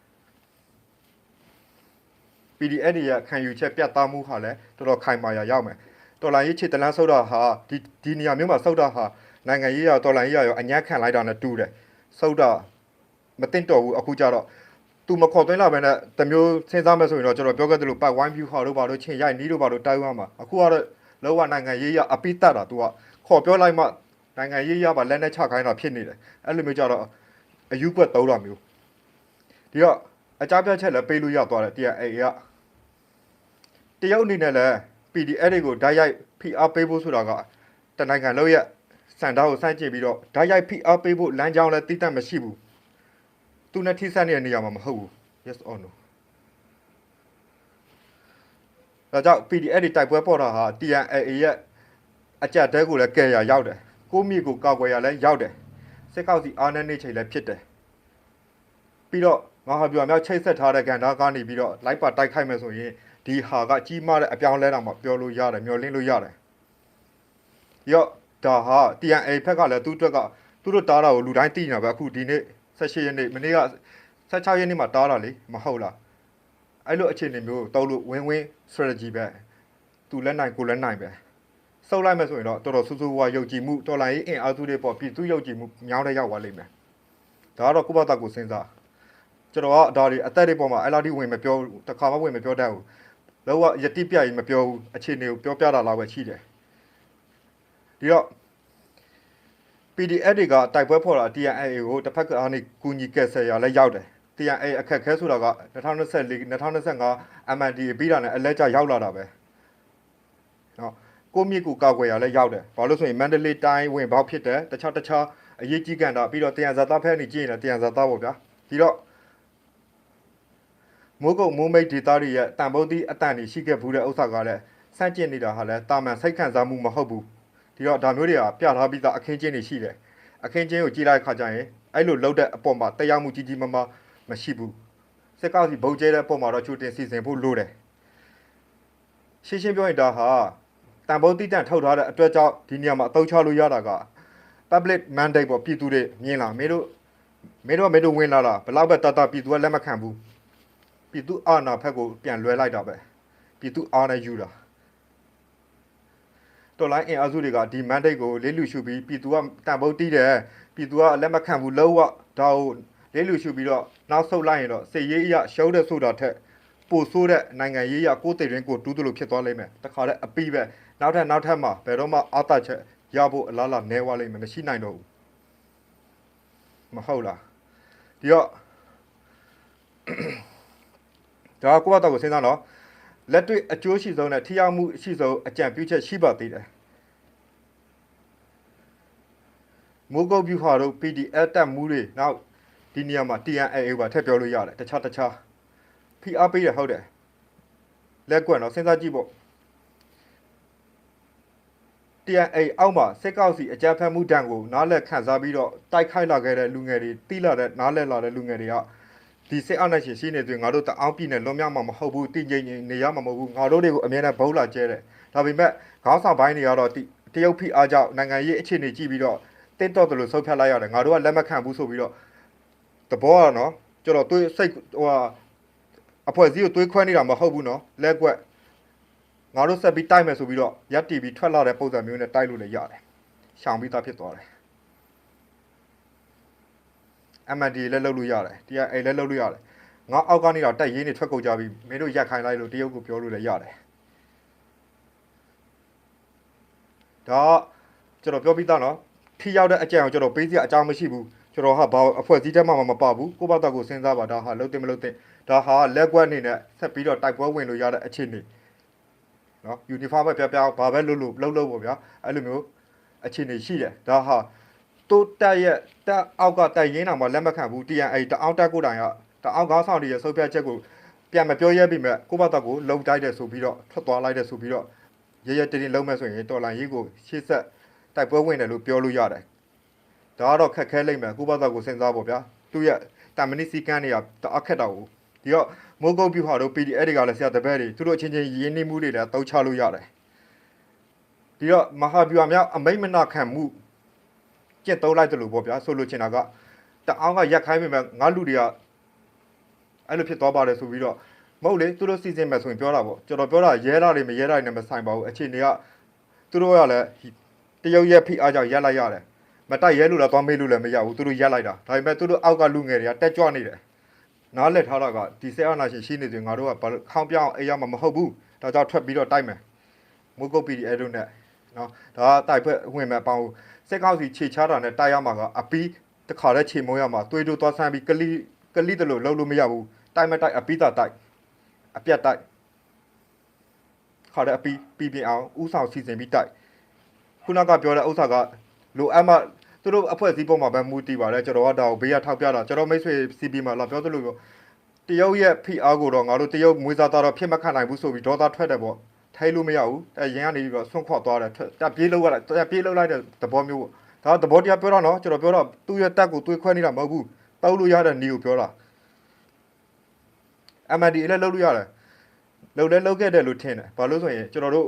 PD အဲ့ဒီရခံယူချက်ပြတ်သားမှုဟာလည်းတော်တော်ခိုင်မာရရောက်မယ်တော်လိုင်းရေးချစ်တလန်းဆုတ်တာဟာဒီဒီနေရာမျိုးမှာဆုတ်တာဟာနိုင်ငံရေးရတော်လိုင်းရေးရရောအညံ့ခံလိုက်တာနဲ့တူတယ်ဆုတ်တာမတင်တော်ဘူးအခုကြတော့သူမခေါ်သွင်းလာပဲနဲ့တမျိုးစဉ်းစားမယ်ဆိုရင်တော့ကျွန်တော်ပြောခဲ့သလိုပတ်ဝိုင်းဖြူဟာတို့ဘာတို့ချင်းရိုက်နီးတို့ဘာတို့တိုက်ဝမ်းမှာအခုကတော့လောကနိုင်ငံရေးရအပိတတ်တာသူကခေါ်ပြောလိုက်မှနိုင်ငံရေးရပါလက်နဲ့ချခိုင်းတာဖြစ်နေတယ်အဲ့လိုမျိုးကြတော့အယူကွက်သုံးတာမျိုးဒီတော့အကြပြတ်ချက်လည်းပေးလို့ရသွားတယ်တရားအေက တရုတ်အနေနဲ့လည်း PDF တွေကိုဓာတ်ရိုက် PR ပေးဖို့ဆိုတာကတနိုင်ငံလုံးရဲ့စံတောက်ကိုစန့်ကျင်ပြီးတော့ဓာတ်ရိုက် PR ပေးဖို့လမ်းကြောင်းလည်းတိတက်မရှိဘူးသူနဲ့ထိစပ်နေတဲ့နေရာမှာမဟုတ်ဘူး yes or no ဒါကြောင့် PDF တွေတိုက်ပွဲပေါ်တာဟာ TNAA ရဲ့အကြက်တဲကိုလည်းကယ်ရရောက်တယ်ကိုမိကိုကောက်ွယ်ရလည်းရောက်တယ်စစ်ကောက်စီအားနဲ့နေချိန်လည်းဖြစ်တယ်ပြီးတော့ငါဟာပြောမြောက်ချိတ်ဆက်ထားတဲ့ကန်တာကနေပြီးတော့လိုက်ပါတိုက်ခိုက်မယ်ဆိုရင် ဒီဟာကကြီးမားတဲ့အပြောင်းလဲတာမှပြောလို့ရတယ်မျောလင်းလို့ရတယ်ရော့ဒါဟာ TNA ဖက်ကလည်းသူ့အတွက်ကသူတို့တားတာကိုလူတိုင်းသိနေတာပဲအခုဒီနေ့16ရက်နေ့မနေ့က16ရက်နေ့မှာတားတာလေမဟုတ်လားအဲ့လိုအခြေအနေမျိုးတောက်လို့ဝင်းဝင်း strategy ပဲသူလက်နိုင်ကိုလက်နိုင်ပဲစုပ်လိုက်မယ်ဆိုရင်တော့တော်တော်ဆူဆူဝါယုံကြည်မှုတော်လိုင်းရေးအင်အားစုတွေပေါ့ပြည်သူယုံကြည်မှုမြောင်းတဲ့ရောက်သွားလိမ့်မယ်ဒါကတော့ကုဘတာကိုစဉ်းစားကျွန်တော်ကဒါတွေအသက်တွေပေါ်မှာ LRD ဝင်မပြောဘူးတစ်ခါမှဝင်မပြောတတ်ဘူး လောကယတိပြကြီးမပြောဘူးအခြေအနေကိုပြောပြတာလောက်ပဲရှိတယ်ဒီတော့ PDF တွေကတိုက်ပွဲဖော်တာ TNA ကိုတစ်ဖက်ကအားနေကူညီကယ်ဆယ်ရလဲရောက်တယ် TNA အခက်ခဲဆိုတာက2024 2025 MND ပြီးတာနဲ့အလဲကျရောက်လာတာပဲနော်ကိုမြစ်ကူကောက်ွယ်ရလဲရောက်တယ်ဘာလို့ဆိုရင်မန္တလေးတိုင်းဝင်ပေါက်ဖြစ်တယ်တခြားတခြားအရေးကြီးကန်တာပြီးတော့တယံဇာတာဖက်နေကြည့်ရင်လည်းတယံဇာတာပေါ့ဗျာဒီတော့ မိုးကုတ်မိုးမိတ်ဒေတာတွေရဲ့တန်ဖိုးသီးအတန်တွေရှိခဲ့ဘူးတဲ့ဥစ္စာကလည်းစန့်ကျင်နေတာဟာလည်းတာမန်စိတ်ခံစားမှုမဟုတ်ဘူးဒီတော့ဒါမျိုးတွေကပြထားပြီးသားအခင်းချင်းတွေရှိတယ်အခင်းချင်းကိုကြည့်လိုက်ခါကျရင်အဲ့လိုလောက်တဲ့အပေါ်မှာတရားမှုကြီးကြီးမားမားမရှိဘူးစစ်ကောက်စီဗုံကျဲတဲ့အပေါ်မှာတော့ချိုတင်စီစဉ်ဖို့လိုတယ်ရှင်းရှင်းပြောရင်ဒါဟာတန်ဖိုးတိတန့်ထုတ်ထားတဲ့အတွက်ကြောင့်ဒီနေရာမှာအသုံးချလို့ရတာက public mandate ပေါ့ပြည်သူတွေမြင်လာမင်းတို့မင်းတို့ကမင်းတို့ဝင်လာတာဘယ်လောက်ပဲတတ်တပြည်သူကလက်မခံဘူး ပြည်သူအာဏာဖက်ကိုပြန်လွှဲလိုက်တာပဲပြည်သူအာဏာယူတာတော်လိုင်းအင်အားစုတွေကဒီ mandate ကိုလေးလူရှုပြီးပြည်သူကတန်ဖိုးတိတယ်ပြည်သူကလက်မခံဘူးလုံးဝဒါကိုလေးလူရှုပြီးတော့နောက်ဆုတ်လိုက်ရင်တော့စစ်ရေးအရရှုံးတဲ့ဆိုတာထက်ပိုဆိုးတဲ့နိုင်ငံရေးအရကိုယ်တည်ရင်းကိုတူးတူလို့ဖြစ်သွားလိမ့်မယ်တခါတည်းအပိပဲနောက်ထပ်နောက်ထပ်မှာဘယ်တော့မှအာတချက်ရဖို့အလားအလာနဲသွားလိမ့်မယ်မရှိနိုင်တော့ဘူးမဟုတ်လားဒီတော့ ဒါကကိုယ့်ဘာသာကိုစဉ်းစားတော့လက်တွေ့အကျိုးရှိဆုံးနဲ့ထိရောက်မှုရှိဆုံးအကြံပြုချက်ရှိပါသေးတယ်မိုးကုတ်ပြူဟာတို့ PDF တက်မှုတွေနောက်ဒီနေရာမှာ TNAA ပါထည့်ပြောလို့ရတယ်တခြားတခြားဖိအားပေးရဟုတ်တယ်လက်ကွက်တော့စဉ်းစားကြည့်ပေါ့ TNA အောက်မှာစစ်ကောက်စီအကြမ်းဖက်မှုတံကိုနားလက်ခံစားပြီးတော့တိုက်ခိုက်လာခဲ့တဲ့လူငယ်တွေတိလာတဲ့နားလက်လာတဲ့လူငယ်တွေက ဒီစစ်အာဏာရှင်ရှိနေသူငါတို့တအောင်ပြည်နယ်လွန်မြောက်မှာမဟုတ်ဘူးတည်ငြိမ်နေရမှာမဟုတ်ဘူးငါတို့တွေကိုအမြဲတမ်းဘုံလာကျဲတယ်ဒါပေမဲ့ခေါင်းဆောင်ပိုင်းတွေကတော့တိတရုတ်ဖိအားကြောင့်နိုင်ငံရေးအခြေအနေကြည့်ပြီးတော့တင်းတော့တယ်လို့ဆုံးဖြတ်လိုက်ရတယ်ငါတို့ကလက်မခံဘူးဆိုပြီးတော့တဘောကနော်ကျွန်တော်တွေးစိတ်ဟိုဟာအဖွဲ့အစည်းကိုတွေးခွဲနေတာမဟုတ်ဘူးနော်လက်ကွက်ငါတို့ဆက်ပြီးတိုက်မယ်ဆိုပြီးတော့ရက်တီပြီးထွက်လာတဲ့ပုံစံမျိုးနဲ့တိုက်လို့လည်းရတယ်။ရှောင်ပြီးသားဖြစ်သွားတယ်။ MND လည်းလုပ်လို့ရတယ်။ TIA လည်းလုပ်လို့ရတယ်။ငါအောက်ကနေတော့တိုက်ရင်းနေထွက်ကုန်ကြပြီးမင်းတို့ရက်ခိုင်းလိုက်လို့တရုတ်ကိုပြောလို့လည်းရတယ်။ဒါကကျွန်တော်ပြောပြီးသားနော်။ထိရောက်တဲ့အကြံကိုကျွန်တော်ပေးစရာအကြောင်းမရှိဘူး။ကျွန်တော်ဟာဘာအဖွဲ့အစည်းတက်မှမပါဘူး။ကိုယ့်ဘာသာကိုစဉ်းစားပါဒါဟာလုံးတင်မလုံးတင်ဒါဟာလက်ကွက်အနေနဲ့ဆက်ပြီးတော့တိုက်ပွဲဝင်လို့ရတဲ့အခြေအနေ။နော်ယူနီဖောင်းပဲပြပြဘာပဲလုပ်လို့လုပ်လို့ပေါ့ဗျာအဲ့လိုမျိုးအခြေအနေရှိတယ်ဒါဟာ တိုးတက်ရဲ့တက်အောက်ကတိုက်ရင်းတောင်မှလက်မခံဘူး TNA တအောက်တက်ကိုတိုင်ကတအောက်ကောင်းဆောင်တွေရဲ့ဆုတ်ဖြတ်ချက်ကိုပြန်မပြောရဲပြီမဲ့ကိုဘတ်တော့ကိုလုံတိုက်တယ်ဆိုပြီးတော့ထွက်သွားလိုက်တယ်ဆိုပြီးတော့ရရတတင်လုံးမဲ့ဆိုရင်တော်လန်ရေးကိုရှေ့ဆက်တိုက်ပွဲဝင်တယ်လို့ပြောလို့ရတယ်ဒါကတော့ခက်ခဲလိမ့်မယ်ကိုဘတ်တော့ကိုစဉ်းစားဖို့ဗျာသူ့ရဲ့တာမနီစီကန်တွေကတအောက်ခက်တော့ဘူးဒီတော့မိုးကုတ်ပြူဟာတို့ PDF တွေကလည်းဆရာတပည့်တွေသူတို့အချင်းချင်းရင်းနှီးမှုတွေလည်းတောက်ချလို့ရတယ်ဒီတော့မဟာဗျူဟာမြောက်အမိတ်မနာခံမှု ကျင့်သုံးလိုက်တယ်လို့ပေါ့ဗျာဆိုလိုချင်တာကတအောင်ကရက်ခိုင်းပေမဲ့ငါလူတွေကအဲ့လိုဖြစ်သွားပါတယ်ဆိုပြီးတော့မဟုတ်လေသူတို့စီစဉ်မယ်ဆိုရင်ပြောတာပေါ့ကျွန်တော်ပြောတာရဲတာတွေမရဲတာတွေနဲ့မဆိုင်ပါဘူးအခြေအနေကသူတို့ကလည်းတရုတ်ရက်ဖိအားကြောင့်ရက်လိုက်ရတယ်မတိုက်ရဲလို့လည်းသွားမေးလို့လည်းမရဘူးသူတို့ရက်လိုက်တာဒါပေမဲ့သူတို့အောက်ကလူငယ်တွေကတက်ကြွနေတယ်နားလက်ထားတာကဒီဆဲအနာရှင်ရှိနေတယ်ငါတို့ကဘာလို့ခေါင်းပြောင်းအေးရမှာမဟုတ်ဘူးဒါကြောင့်ထွက်ပြီးတော့တိုက်မယ်မုတ်ကုတ်ပီဒီအဲ့တို့နဲ့ နော်ဒါကတိုက်ပွဲဝင်မဲ့အပေါင်းစက်ကောက်စီခြေချတာနဲ့တိုက်ရမှာကအပီးတစ်ခါတည်းခြေမုံရမှာသွေးတို့သွားဆန်းပြီးကလိကလိတလို့လှုပ်လို့မရဘူးတိုက်မတိုက်အပီးတာတိုက်အပြတ်တိုက်ခါတဲ့အပီးပြီးပြင်းအောင်ဥဆောင်စီစဉ်ပြီးတိုက်ခုနကပြောတဲ့ဥစ္စာကလိုအပ်မှသူတို့အဖွဲ့အစည်းပေါ်မှာပဲမူတည်ပါတယ်ကျွန်တော်ကဒါကိုဘေးကထောက်ပြတာကျွန်တော်မိတ်ဆွေ CP မှာလာပြောသလိုပြောတရုတ်ရဲ့ဖိအားကိုတော့ငါတို့တရုတ်မွေးစားသားတော့ဖြစ်မခံနိုင်ဘူးဆိုပြီးဒေါသထွက်တယ်ပေါ့ ထိုင်လို့မရဘူးအဲရင်ကနေပြီးတော့ဆွန့်ခွတ်သွားတယ်တက်ပြေးလောက်ရတာတက်ပြေးလောက်လိုက်တဲ့သဘောမျိုးပေါ့ဒါသဘောတရားပြောတာနော်ကျွန်တော်ပြောတော့သူ့ရဲ့တက်ကိုသွေးခွဲနေတာမဟုတ်ဘူးတောက်လို့ရတဲ့နေကိုပြောတာ MND လည်းလုပ်လို့ရတယ်လုပ်လည်းလုပ်ခဲ့တယ်လို့ထင်တယ်ဘာလို့ဆိုရင်ကျွန်တော်တို့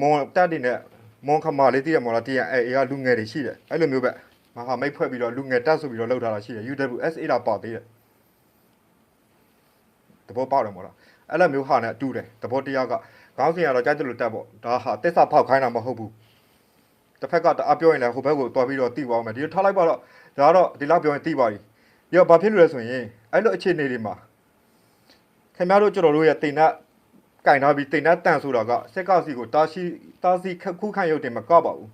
မွန်တက်တွေနဲ့မွန်ခမာလေးတည်ရမော်လား TNA ကလူငယ်တွေရှိတယ်အဲ့လိုမျိုးပဲမဟာမိတ်ဖွဲ့ပြီးတော့လူငယ်တက်ဆိုပြီးတော့လုပ်ထားတာရှိတယ် UWSA တာပါသေးတယ်သဘောပေါက်တယ်မို့လားအဲ့လိုမျိုးဟာနဲ့အတူတယ်သဘောတရားက ခေါင်းစဉ်ကတော့ကြိုက်တယ်လို့တက်ပေါ့ဒါဟာတစ္ဆဖောက်ခိုင်းတာမဟုတ်ဘူးတစ်ဖက်ကတအားပြောရင်လည်းဟိုဘက်ကိုတွားပြီးတော့တိသွားအောင်မယ်ဒီလိုထားလိုက်ပါတော့ဒါကတော့ဒီလောက်ပြောရင်တိပါပြီပြီးတော့ဘာဖြစ်လို့လဲဆိုရင်အဲ့လိုအခြေအနေတွေမှာခင်ဗျားတို့ကျွန်တော်တို့ရဲ့တိန်နတ်ကင်ထားပြီးတိန်နတ်တန်ဆိုတာကစက်ကောက်စီကိုတာရှိတာစီခခုခံရုပ်တင်မကောက်ပါဘူး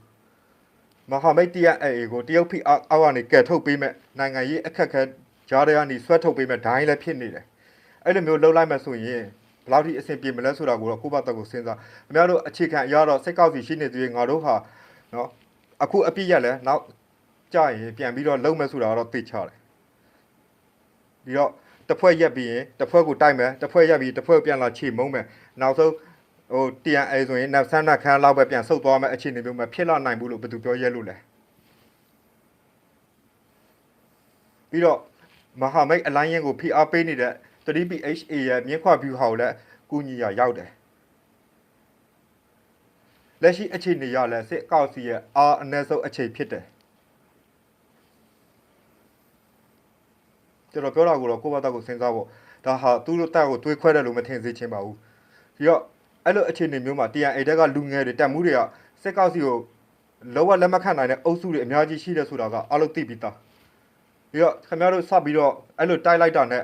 မဟာမိတ်တရအေကိုတရုတ်ဖိအောက်အောက်ကနေကယ်ထုတ်ပေးမဲ့နိုင်ငံရေးအခက်အခဲကြားထဲကနေဆွဲထုတ်ပေးမဲ့ဒိုင်းလည်းဖြစ်နေတယ်အဲ့လိုမျိုးလှုပ်လိုက်မှဆိုရင် ဘယ်လောက်ထိအဆင်ပြေမလဲဆိုတာကိုတော့ကိုယ့်ဘက်တော့ကိုစဉ်းစားခင်ဗျားတို့အခြေခံအရတော့စက်ကောက်စီရှိနေသေးရင်ငါတို့ဟာနော်အခုအပြစ်ရက်လဲနောက်ကြာရင်ပြန်ပြီးတော့လုံးမယ်ဆိုတာကတော့သိချတယ်ပြီးတော့တစ်ဖွဲ့ရက်ပြီးရင်တစ်ဖွဲ့ကိုတိုက်မယ်တစ်ဖွဲ့ရက်ပြီးတစ်ဖွဲ့ပြန်လာချေမုံမယ်နောက်ဆုံးဟို TNA ဆိုရင်နတ်ဆန်းနတ်ခမ်းလောက်ပဲပြန်ဆုတ်သွားမယ်အခြေအနေမျိုးမှာဖြစ်လာနိုင်ဘူးလို့ဘယ်သူပြောရဲလို့လဲပြီးတော့မဟာမိတ်အလိုင်းရင်ကိုဖိအားပေးနေတဲ့ 3PHA ရဲ့မြင်းခွာ view ဟာကိုလည်းကူညီရရောက်တယ်လက်ရှိအခြေအနေရလဲစစ်ကောက်စီရဲ့အာအနည်းဆုံးအခြေဖြစ်တယ်ကျွန်တော်ပြောတာကိုတော့ကိုယ့်ဘာသာကိုစဉ်းစားဖို့ဒါဟာသူတို့တက်ကိုတွေးခွဲတယ်လို့မထင်စေချင်ပါဘူးပြီးတော့အဲ့လိုအခြေအနေမျိုးမှာ TNA တက်ကလူငယ်တွေတက်မှုတွေကစစ်ကောက်စီကိုလောကလက်မခံနိုင်တဲ့အုပ်စုတွေအများကြီးရှိတယ်ဆိုတာကအလုပ်သိပြီးသားပြီးတော့ခင်ဗျားတို့စပြီးတော့အဲ့လိုတိုက်လိုက်တာနဲ့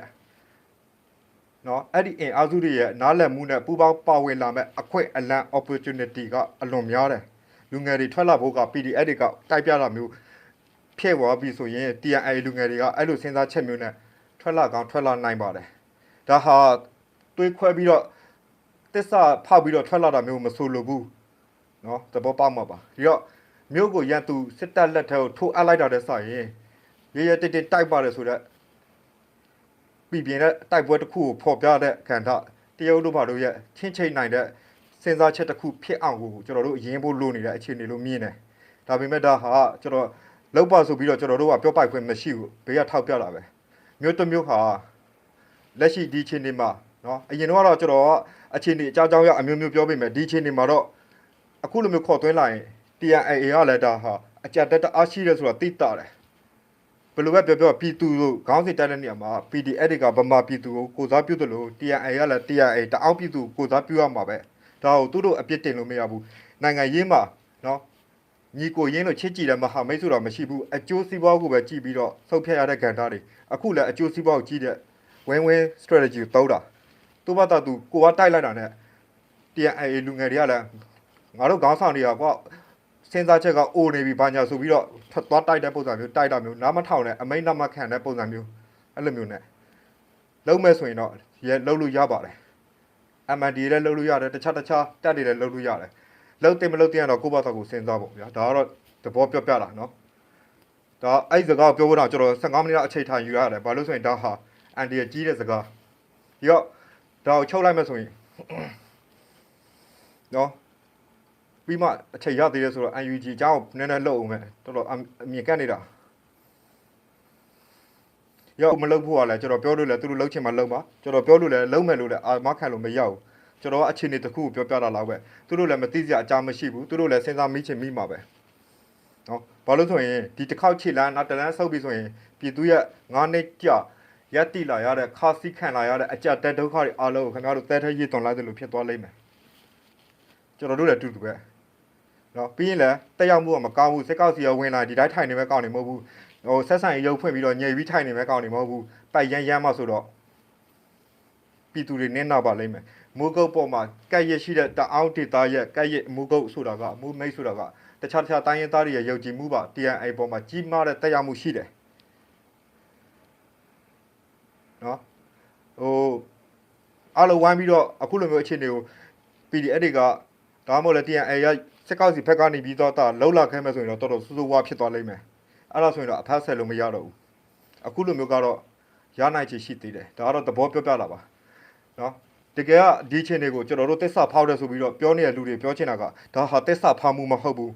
နော်အဲ့ဒီအင်အားစုတွေရဲ့နားလည်မှုနဲ့ပူးပေါင်းပါဝင်လာမဲ့အခွင့်အလမ်း opportunity ကအလွန်များတယ်လူငယ်တွေထွက်လာဖို့က PDF တွေကတိုက်ပြတာမျိုးဖြစ်သွားပြီဆိုရင် TNA လူငယ်တွေကအဲ့လိုစဉ်းစားချက်မျိုးနဲ့ထွက်လာကောင်းထွက်လာနိုင်ပါတယ်ဒါဟာတွေးခွဲပြီးတော့တစ္ဆာဖောက်ပြီးတော့ထွက်လာတာမျိုးမဆိုလိုဘူးနော်သဘောပေါက်မှာပါဒီတော့မြို့ကိုရန်သူစစ်တပ်လက်ထဲကိုထိုးအပ်လိုက်တာတဲ့ဆိုရင်ရရတိတိတိုက်ပါတယ်ဆိုတော့ ပြည်ပြင်းတဲ့တိုက်ပွဲတစ်ခုကိုဖော်ပြတဲ့ခံထတရုတ်တို့ဘာလို့ရဲ့ချင်းချိတ်နိုင်တဲ့စဉ်းစားချက်တစ်ခုဖြစ်အောင်ကိုကျွန်တော်တို့အရင်ဖို့လိုနေတဲ့အခြေအနေလို့မြင်တယ်။ဒါပေမဲ့ဒါဟာကျွန်တော်လောက်ပါဆိုပြီးတော့ကျွန်တော်တို့ကပြောပိုက်ခွင့်မရှိဘူး။ဘေးကထောက်ပြတာပဲ။မြို့တစ်မြို့ဟာလက်ရှိဒီအခြေအနေမှာနော်အရင်တော့ကျွန်တော်ကအခြေအနေအကြောင်းကြောင်းရအမျိုးမျိုးပြောပေးမယ်ဒီအခြေအနေမှာတော့အခုလိုမျိုးခေါ်သွင်းလာရင် TNA ကလည်းဒါဟာအကြက်တက်တအားရှိတယ်ဆိုတာသိတာတယ် ဘယ်လိုပဲပြောပြောပြည်သူတို့ခေါင်းစဉ်တက်တဲ့နေရာမှာ PDF တွေကဗမာပြည်သူကိုကိုစားပြုတယ်လို့ TNA ကလည်း TNA တအောက်ပြည်သူကိုစားပြုရမှာပဲဒါကိုသူတို့အပြစ်တင်လို့မရဘူးနိုင်ငံရေးမှာနော်ညီကိုရင်းလို့ချစ်ကြည်တဲ့မဟာမိတ်ဆိုတာမရှိဘူးအကျိုးစီးပွားကိုပဲကြည့်ပြီးတော့ဆုတ်ဖြတ်ရတဲ့ကဏ္ဍတွေအခုလည်းအကျိုးစီးပွားကိုကြည့်တဲ့ win win strategy ကိုတောက်တာသူ့ဘာသာသူကိုကတိုက်လိုက်တာနဲ့ TNA လူငယ်တွေကလည်းငါတို့ခေါင်းဆောင်တွေကကွာ စဉ်းစားချက်ကအိုနေပြီဘာညာဆိုပြီးတော့ထွက်သွားတိုက်တဲ့ပုံစံမျိုးတိုက်တာမျိုးနားမထောင်နဲ့အမိတ်နားမခံတဲ့ပုံစံမျိုးအဲ့လိုမျိုးနဲ့လုံးမဲ့ဆိုရင်တော့ရဲလုံးလို့ရပါတယ် MND လည်းလုံးလို့ရတယ်တခြားတခြားတက်တွေလည်းလုံးလို့ရတယ်လုံးတင်မလုံးတင်ရတော့ကိုယ့်ဘာသာကိုစဉ်းစားဖို့ဗျာဒါကတော့သဘောပြောပြတာနော်ဒါအဲ့စကားကိုပြောဖို့တော့ကျွန်တော်15မိနစ်လောက်အချိန်ထိုင်ယူရတယ်ဘာလို့ဆိုရင်ဒါဟာအန်ဒီရကြီးတဲ့စကားဒီတော့ဒါကိုချုပ်လိုက်မယ်ဆိုရင်နော် ပြီးမှအချိန်ရသေးတယ်ဆိုတော့ UNG အကြောင်းကိုနည်းနည်းလှုပ်အောင်မယ်တော်တော်အအမြင်ကတ်နေတာရောက်မလုပ်ဖို့ကလည်းကျွန်တော်ပြောလို့လည်းသူတို့လှုပ်ချင်မှလှုပ်ပါကျွန်တော်ပြောလို့လည်းလုံးမယ်လို့လည်းအာမခံလို့မရဘူးကျွန်တော်ကအခြေအနေတစ်ခုကိုပြောပြတာလောက်ပဲသူတို့လည်းမသိစရာအကြောင်းမရှိဘူးသူတို့လည်းစဉ်းစားမိချင်မိမှာပဲနော်ဘာလို့ဆိုရင်ဒီတစ်ခေါက်ခြေလမ်းနောက်တစ်လမ်းဆုပ်ပြီဆိုရင်ပြည်သူရဲ့ငါးနှစ်ကြာရက်တိလာရတဲ့ခါစီခံလာရတဲ့အကြက်တက်ဒုက္ခတွေအားလုံးကိုခင်ဗျားတို့တဲထဲရည်သွန်လိုက်တယ်လို့ဖြစ်သွားလိမ့်မယ်ကျွန်တော်တို့လည်းအတူတူပဲ နော်ပြီးရင်လည်းတက်ရောက်မှုကမကောင်းဘူးစစ်ကောက်စီရောဝင်လာဒီတိုင်းထိုင်နေမဲ့ကောင်းနေမဟုတ်ဘူးဟိုဆက်ဆံရေးရုပ်ဖွင့်ပြီးတော့ညည်ပြီးထိုင်နေမဲ့ကောင်းနေမဟုတ်ဘူးပိုက်ရမ်းရမ်းမှဆိုတော့ပြည်သူတွေနင်းနာပါလိမ့်မယ်မူကုတ်ပေါ်မှာကက်ရရှိတဲ့တအောင်းဒေတာရဲ့ကက်ရမူကုတ်ဆိုတာကမူမိတ်ဆိုတာကတခြားတခြားတိုင်းရင်းသားတွေရဲ့ယုံကြည်မှုပါ TNA ပေါ်မှာကြီးမားတဲ့တက်ရောက်မှုရှိတယ်နော်ဟိုအားလုံးဝိုင်းပြီးတော့အခုလိုမျိုးအခြေအနေကို PDF တွေကဒါမှမဟုတ်လည်း TNA ရ စက်ကောက်စီဘက်ကနေပြီးတော့တာလှုပ်လာခဲ့မယ်ဆိုရင်တော့တော်တော်စူးစူးဝါးဖြစ်သွားလိမ့်မယ်အဲ့ဒါဆိုရင်တော့အဖက်ဆက်လို့မရတော့ဘူးအခုလိုမျိုးကတော့ရနိုင်ချေရှိသေးတယ်ဒါကတော့သဘောပြောပြတာပါနော်တကယ်ကဒီအခြေအနေကိုကျွန်တော်တို့တက်ဆဖောက်တယ်ဆိုပြီးတော့ပြောနေတဲ့လူတွေပြောချင်တာကဒါဟာတက်ဆဖောက်မှုမဟုတ်ဘူး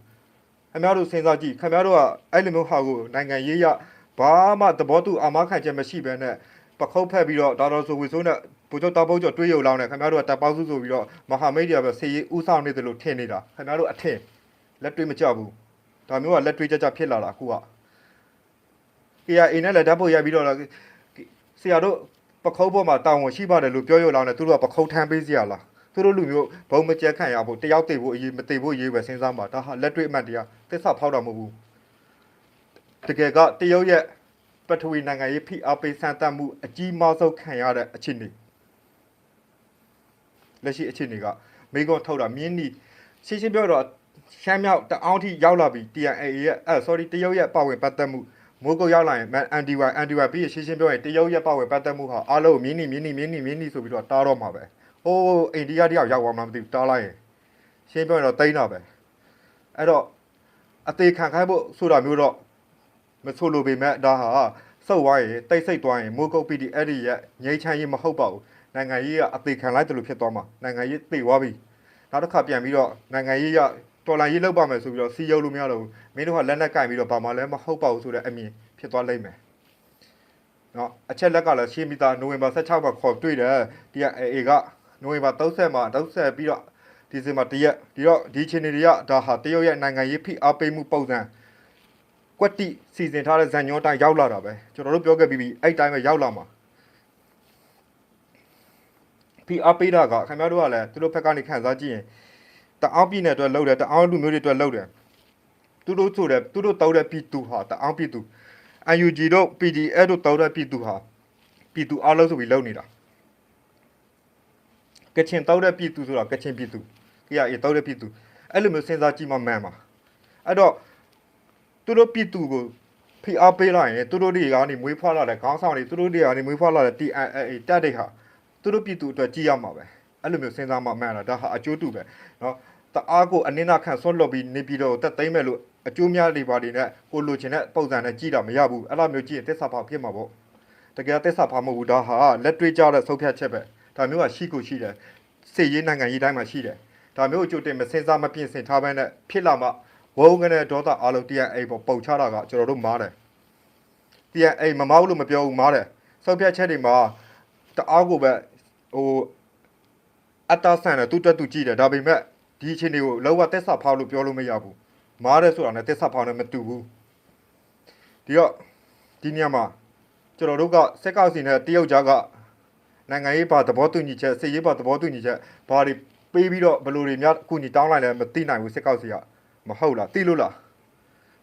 ခင်ဗျားတို့စဉ်းစားကြည့်ခင်ဗျားတို့ကအဲ့လိုမျိုးဟာကိုနိုင်ငံရေးရဘာမှသဘောတူအာမခံချက်မရှိဘဲနဲ့ပခုတ်ဖက်ပြီးတော့ဒါတော်ဆိုဝေဆိုးနဲ့ ပူချုပ်တောက်ပုတ်ကျော်တွေးရုံလောင်းနဲ့ခင်ဗျားတို့ကတပ်ပေါင်းစုဆိုပြီးတော့မဟာမိတ်တွေကပဲဆေးရီဥဆောင်နေတယ်လို့ထင်နေတာခင်ဗျားတို့အထင်လက်တွေ့မကြဘူးဒါမျိုးကလက်တွေ့ကြကြဖြစ်လာတာအခုက KIA နဲ့လည်းဓာတ်ဖို့ရိုက်ပြီးတော့ဆရာတို့ပခုတ်ပေါ်မှာတာဝန်ရှိပါတယ်လို့ပြောရုံလောင်းနဲ့သူတို့ကပခုတ်ထမ်းပေးစရာလားသူတို့လူမျိုးဘုံမကြက်ခံရဖို့တယောက်တည်ဖို့အရေးမတည်ဖို့အရေးပဲစဉ်းစားမှာဒါဟာလက်တွေ့အမှန်တရားသစ္စာဖောက်တာမဟုတ်ဘူးတကယ်ကတရုတ်ရဲ့ပထဝီနိုင်ငံရေးဖိအားပေးဆန်တက်မှုအကြီးမားဆုံးခံရတဲ့အခြေအနေ လက်ရှိအခြေအနေကမိကွန်ထုတ်တာမြင်းနီရှင်းရှင်းပြောတော့ရှမ်းမြောက်တအောင်းထိရောက်လာပြီ TNA ရဲ့အဲ sorry တရုတ်ရဲ့ပါဝင်ပတ်သက်မှုမိုးကုတ်ရောက်လာရင် anti y anti y ပြီးရှင်းရှင်းပြောရင်တရုတ်ရဲ့ပါဝင်ပတ်သက်မှုဟာအားလုံးမြင်းနီမြင်းနီမြင်းနီမြင်းနီဆိုပြီးတော့တားတော့မှာပဲဟိုးအိန္ဒိယတယောက်ရောက်သွားမှမသိဘူးတားလိုက်ရင်ရှင်းပြောရင်တော့တိန်းတာပဲအဲ့တော့အသေးခံခိုင်းဖို့ဆိုတာမျိုးတော့မဆိုလိုပေမဲ့ဒါဟာစုပ်သွားရင်တိတ်ဆိတ်သွားရင်မိုးကုတ်ပီတီအဲ့ဒီရဲ့ငိမ့်ချမ်းရေးမဟုတ်ပါဘူး နိုင်ငံရေးကအသေးခံလိုက်တယ်လို့ဖြစ်သွားမှာနိုင်ငံရေးသိသွားပြီနောက်တစ်ခါပြန်ပြီးတော့နိုင်ငံရေးရတော်လိုင်းရေးလောက်ပါမယ်ဆိုပြီးတော့စီယုံလို့မရတော့ဘူးမင်းတို့ကလက်နဲ့ကင်ပြီးတော့ဘာမှလည်းမဟုတ်ပါဘူးဆိုတဲ့အမြင်ဖြစ်သွားလိမ့်မယ်နော်အချက်လက်ကလည်းရှင်းပြီးသားနိုဝင်ဘာ16မှာခေါ်တွေ့တယ်ဒီက AA ကနိုဝင်ဘာ30မှာ30ပြီးတော့ဒီဇင်ဘာ1ရက်ဒီတော့ဒီချင်းတွေတွေကဒါဟာတရုတ်ရဲ့နိုင်ငံရေးဖိအားပေးမှုပုံစံကွက်တိစီစဉ်ထားတဲ့ဇန်ညောတိုင်းရောက်လာတာပဲကျွန်တော်တို့ပြောခဲ့ပြီးပြီအဲ့တိုင်းပဲရောက်လာမှာ ဖိအားပေးတာကခင်ဗျားတို့ကလည်းသူတို့ဘက်ကနေခံစားကြည့်ရင်တအောင်ပြည်နယ်အတွက်လှုပ်တယ်တအောင်လူမျိုးတွေအတွက်လှုပ်တယ်သူတို့ဆိုတဲ့သူတို့တောက်တဲ့ပြည်သူဟာတအောင်ပြည်သူ UNG တို့ PDF တို့တောက်တဲ့ပြည်သူဟာပြည်သူအားလုံးဆိုပြီးလှုပ်နေတာကချင်တောက်တဲ့ပြည်သူဆိုတာကချင်ပြည်သူကြရအေတောက်တဲ့ပြည်သူအဲ့လိုမျိုးစဉ်းစားကြည့်မှမှန်ပါအဲ့တော့သူတို့ပြည်သူကိုဖိအားပေးလိုက်ရင်သူတို့တွေကနေမွေးဖွားလာတဲ့ခေါင်းဆောင်တွေသူတို့တွေကနေမွေးဖွားလာတဲ့ TNA တက်တဲ့ဟာ သူတို့ပြည်သူအတွက်ကြည့်ရမှာပဲအဲ့လိုမျိုးစဉ်းစားမှမှန်တာဒါဟာအကျိုးတူပဲเนาะတအားကိုအနင်းနာခံဆွတ်လွတ်ပြီးနေပြီးတော့တက်သိမ့်မဲ့လို့အကျိုးများတွေပါတွေနဲ့ကိုလိုချင်တဲ့ပုံစံနဲ့ကြည့်တာမရဘူးအဲ့လိုမျိုးကြည့်ရင်တစ္ဆာဖောက်ဖြစ်မှာပေါ့တကယ်တစ္ဆာဖောက်မဟုတ်ဘူးဒါဟာလက်တွေ့ကြတဲ့ဆုံးဖြတ်ချက်ပဲဒါမျိုးကရှိကိုရှိတယ် စေရေးနိုင်ငံရေးတိုင်းမှာရှိတယ်ဒါမျိုးအကျိုးတင်မစင်စားမပြင့်စင်ထားဘဲနဲ့ဖြစ်လာမှဝုန်းကနေဒေါသအားလုံး TNA ပေါ်ပုံချတာကကျွန်တော်တို့မားတယ် TNA မမောက်လို့မပြောဘူးမားတယ်စောက်ပြတ်ချက်တွေမှာ တအားကိုပဲဟိုအတ္တဆန်တယ်သူတက်သူကြည့်တယ်ဒါပေမဲ့ဒီအချိန်တွေကိုလောကတက်ဆဖောက်လို့ပြောလို့မရဘူးမားတယ်ဆိုတာနဲ့တက်ဆဖောက်နဲ့မတူဘူးဒီတော့ဒီနေရာမှာကျွန်တော်တို့ကစက်ကောက်စီနဲ့တရုတ်ကြားကနိုင်ငံရေးပါသဘောတူညီချက်စစ်ရေးပါသဘောတူညီချက်ဘာတွေပေးပြီးတော့ဘယ်လိုတွေများအခုညီတောင်းလိုက်လဲမသိနိုင်ဘူးစစ်ကောက်စီကမဟုတ်လားသိလို့လား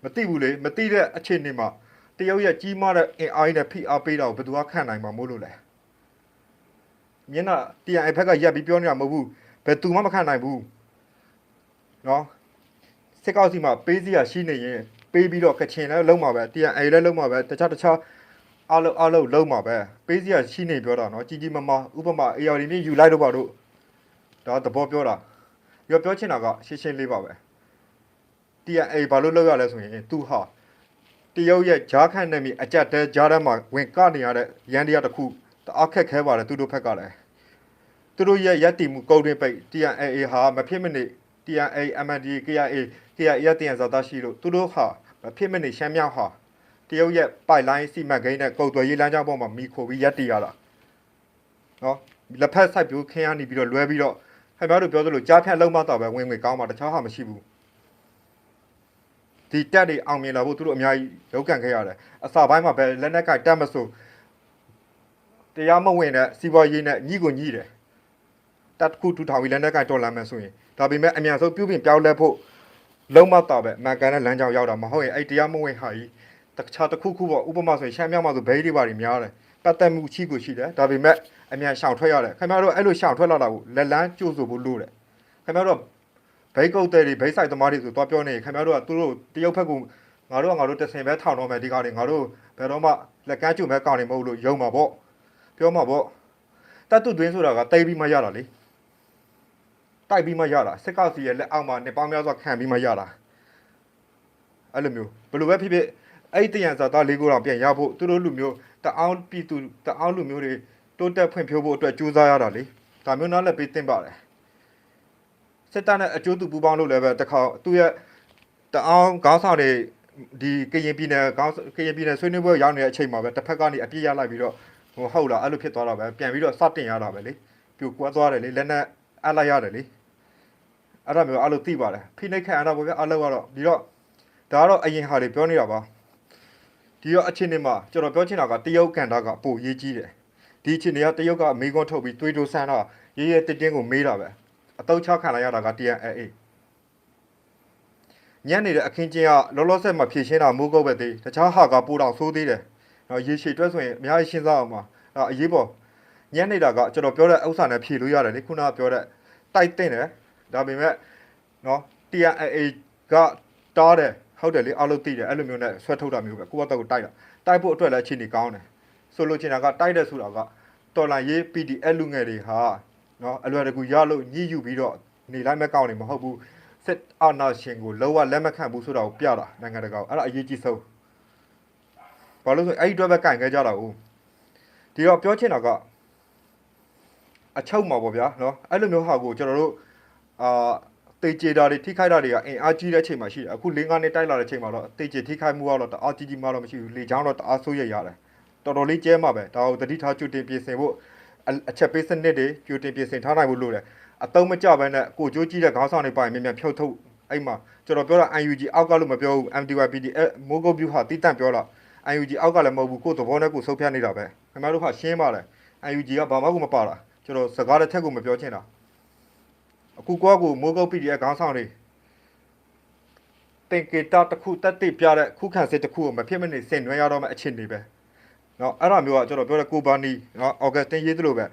မသိဘူးလေမသိတဲ့အခြေအနေမှာတရုတ်ရဲ့ကြီးမားတဲ့အင်အားနဲ့ဖိအားပေးတာကိုဘယ်သူကခံနိုင်မှာမို့လို့လဲ မျက်နှာ TNI ဘက်ကရက်ပြီးပြောနေတာမဟုတ်ဘူးဘယ်သူမှမခံနိုင်ဘူးနော်စစ်ကောက်စီမှာပေးစရာရှိနေရင်ပေးပြီးတော့ကချင်လည်းလုံးမှာပဲ TNI လည်းလုံးမှာပဲတခြားတခြားအားလုံးအားလုံးလုံးမှာပဲပေးစရာရှိနေပြောတာနော်ကြီးကြီးမားမားဥပမာ AR မြင့်ယူလိုက်တော့ပါတို့ဒါသဘောပြောတာပြောပြောချင်တာကရှင်းရှင်းလေးပါပဲ TNA ဘာလို့လောက်ရလဲဆိုရင်သူဟာတရုတ်ရဲ့ဂျားခန့်နေမီအကြက်တဲဂျားထဲမှာဝင်ကနေရတဲ့ရန်တရားတစ်ခု တအားခက်ခဲပါတယ်သူတို့ဘက်ကလည်းသူတို့ရဲ့ရက်တီမှုကုန်တွင်ပိတ် TNAA ဟာမဖြစ်မနေ TNA MNDA KIA KIA ရဲ့တင်ရဇာတာရှိလို့သူတို့ဟာမဖြစ်မနေရှမ်းမြောက်ဟာတရုတ်ရဲ့ပိုက်လိုင်းစီမံကိန်းနဲ့ကုန်သွယ်ရေးလမ်းကြောင်းပေါ်မှာမိခိုပြီးရက်တီရတာနော်လက်ဖက်ဆိုင်ပြိုးခင်းရနေပြီးတော့လွဲပြီးတော့ခင်ဗျားတို့ပြောသလိုကြားဖြတ်လုံးမတော့ပဲဝင်ငွေကောင်းမှာတခြားဟာမရှိဘူးဒီတက်တွေအောင်မြင်လာဖို့သူတို့အများကြီးလောက်ကန်ခဲ့ရတယ်အစာပိုင်းမှာပဲလက်နက်ကင်တက်မဆို တရားမဝင်တဲ့စီးပွားရေးနဲ့ညှိကိုညှိတယ်တက်တစ်ခုထူထောင်ပြီးလက်နက်ကင်တော်လာမယ်ဆိုရင်ဒါပေမဲ့အမြန်ဆုံးပြုပြင်ပြောင်းလဲဖို့လုံးမတော့ပဲမန်ကန်တဲ့လမ်းကြောင်းရောက်တာမဟုတ်ရင်အဲ့တရားမဝင်ဟာကြီးတခြားတစ်ခုခုပေါ့ဥပမာဆိုရင်ရှမ်းမြောက်မှာဆိုဘဲတွေပါတွေများတယ်ပတ်သက်မှုရှိကိုရှိတယ်ဒါပေမဲ့အမြန်ရှောင်ထွက်ရတယ်ခင်ဗျားတို့အဲ့လိုရှောင်ထွက်လာတာကိုလက်လန်းကြိုးဆိုဖို့လိုတယ်ခင်ဗျားတို့ဘိတ်ကုတ်တဲ့တွေဘိတ်ဆိုင်သမားတွေဆိုတော့ပြောနေခင်ဗျားတို့ကသူတို့တရုတ်ဘက်ကငါတို့ကငါတို့တဆင်ပဲထောင်တော့မယ်ဒီကောင်တွေငါတို့ဘယ်တော့မှလက်ကမ်းကျုံမဲ့ကောင်တွေမဟုတ်လို့ယုံမှာပေါ့ ပြောမှာပေါ့တတ်တုတွင်းဆိုတာကတိတ်ပြီးမှရတာလေတိုက်ပြီးမှရတာစစ်ကောက်စီရဲ့လက်အောက်မှာနေပေါင်းများစွာခံပြီးမှရတာအဲ့လိုမျိုးဘယ်လိုပဲဖြစ်ဖြစ်အဲ့ဒီတယံဇာတာလေးကိုတော့ပြန်ရဖို့သူတို့လူမျိုးတအောင်ပြည်သူတအောင်လူမျိုးတွေတိုးတက်ဖွံ့ဖြိုးဖို့အတွက်ကြိုးစားရတာလေဒါမျိုးနားလည်းပေးသင့်ပါတယ်စစ်တပ်နဲ့အကျိုးတူပူးပေါင်းလို့လည်းပဲတစ်ခါသူ့ရဲ့တအောင်ခေါင်းဆောင်တွေဒီကရင်ပြည်နယ်ခေါင်းကရင်ပြည်နယ်ဆွေးနွေးပွဲရောက်နေတဲ့အချိန်မှာပဲတစ်ဖက်ကနေအပြစ်ရလိုက်ပြီးတော့ ဟိုဟုတ်လားအဲ့လိုဖြစ်သွားတာပဲပြန်ပြီးတော့စတင်ရတာပဲလေပြိုကွာသွားတယ်လေလက်နဲ့အပ်လိုက်ရတယ်လေအဲ့ဒါမျိုးအဲ့လိုသိပါတယ်ဖိနှိတ်ခံရတာပေါ့ဗျအလုပ်ကတော့ဒီတော့ဒါကတော့အရင်ဟာတွေပြောနေတာပါဒီတော့အချင်းနေမှာကျွန်တော်ပြောချင်တာကတရုတ်ကန်တာကပိုရေးကြီးတယ်ဒီအချင်းတွေကတရုတ်ကမေးခွန်းထုတ်ပြီးတွေးတိုးဆန်းတော့ရေးရဲတင်းတင်းကိုမေးတာပဲအတုံးချခံလိုက်ရတာက TNAA ညံ့နေတဲ့အခင်းချင်းကလောလောဆယ်မှာဖြည့်ရှင်းတာမိုးကုတ်ပဲသေးတခြားဟာကပိုတော့ဆိုးသေးတယ်။ နော်ရေရှည်တွက်ဆိုရင်အများကြီးရှင်းစားအောင်ပါ။အဲ့အရေးပေါ်ညံ့နေတာကကျွန်တော်ပြောတဲ့ဥစ္စာနဲ့ဖြည့်လို့ရတယ်လေခုနကပြောတဲ့တိုက်တင်တယ်ဒါပေမဲ့နော် TNAA ကတားတယ်ဟုတ်တယ်လေအားလုံးသိတယ်အဲ့လိုမျိုးနဲ့ဆွဲထုတ်တာမျိုးပဲကိုယ့်ဘက်ကိုတိုက်တာတိုက်ဖို့အတွက်လည်းအခြေအနေကောင်းတယ်ဆိုလိုချင်တာကတိုက်တယ်ဆိုတာကတော်လန်ရေး PDF လူငယ်တွေဟာနော်အလွယ်တကူရလို့ညှိယူပြီးတော့နေလိုက်မဲ့ကောင်းနေမဟုတ်ဘူးစစ်အာဏာရှင်ကိုလောကလက်မခံဘူးဆိုတာကိုပြတာနိုင်ငံတကာကိုအဲ့ဒါအရေးကြီးဆုံး ဘာလို့ဆိုအဲ့ဒီအတွက်ပဲကင်ခဲ့ကြတာဦးဒီတော့ပြောချင်တာကအချုပ်မှာပေါ့ဗျာနော်အဲ့လိုမျိုးဟာကိုကျွန်တော်တို့အာတေချေတာတွေထိခိုက်တာတွေကအင်အားကြီးတဲ့အချိန်မှာရှိတယ်အခု၄၅နှစ်တိုက်လာတဲ့အချိန်မှာတော့တေချေထိခိုက်မှုကတော့တအားကြီးကြီးမှတော့မရှိဘူးလေချောင်းတော့တအားဆိုးရရတယ်တော်တော်လေးကျဲမှာပဲဒါကိုတတိထားကျွတ်တင်ပြင်ဆင်ဖို့အအချက်ပေးစနစ်တွေကြိုတင်ပြင်ဆင်ထားနိုင်ဖို့လိုတယ်အတုံးမကြဘဲနဲ့ကိုကြိုးကြီးတဲ့ခေါင်းဆောင်တွေပိုင်မြန်မြန်ဖြုတ်ထုတ်အဲ့မှာကျွန်တော်ပြောတာ UNG အောက်ကလို့မပြောဘူး MDYPD အဲမိုးကုတ်ဗျူဟာတိတန့်ပြောတာ UNG အောက်ကလည်းမဟုတ်ဘူးကိုယ်သဘောနဲ့ကိုယ်ဆုတ်ဖြတ်နေတာပဲခင်ဗျားတို့ကရှင်းပါလေ UNG ကဘာမှကိုမပါတာကျွန်တော်စကားတစ်ထက်ကိုမပြောချင်တာအခုကောကမိုးကုတ် PDF ခေါင်းဆောင်တွေတင်ကေတာတစ်ခုတက်တိပြတဲ့ခုခံစစ်တစ်ခုကိုမဖြစ်မနေဆင်နွှဲရတော့မှအခြေအနေပဲနော်အဲ့ဒါမျိုးကကျွန်တော်ပြောတဲ့ကိုဘာနီနော်အော်ဂတ်တင်ရေးသလိုပဲ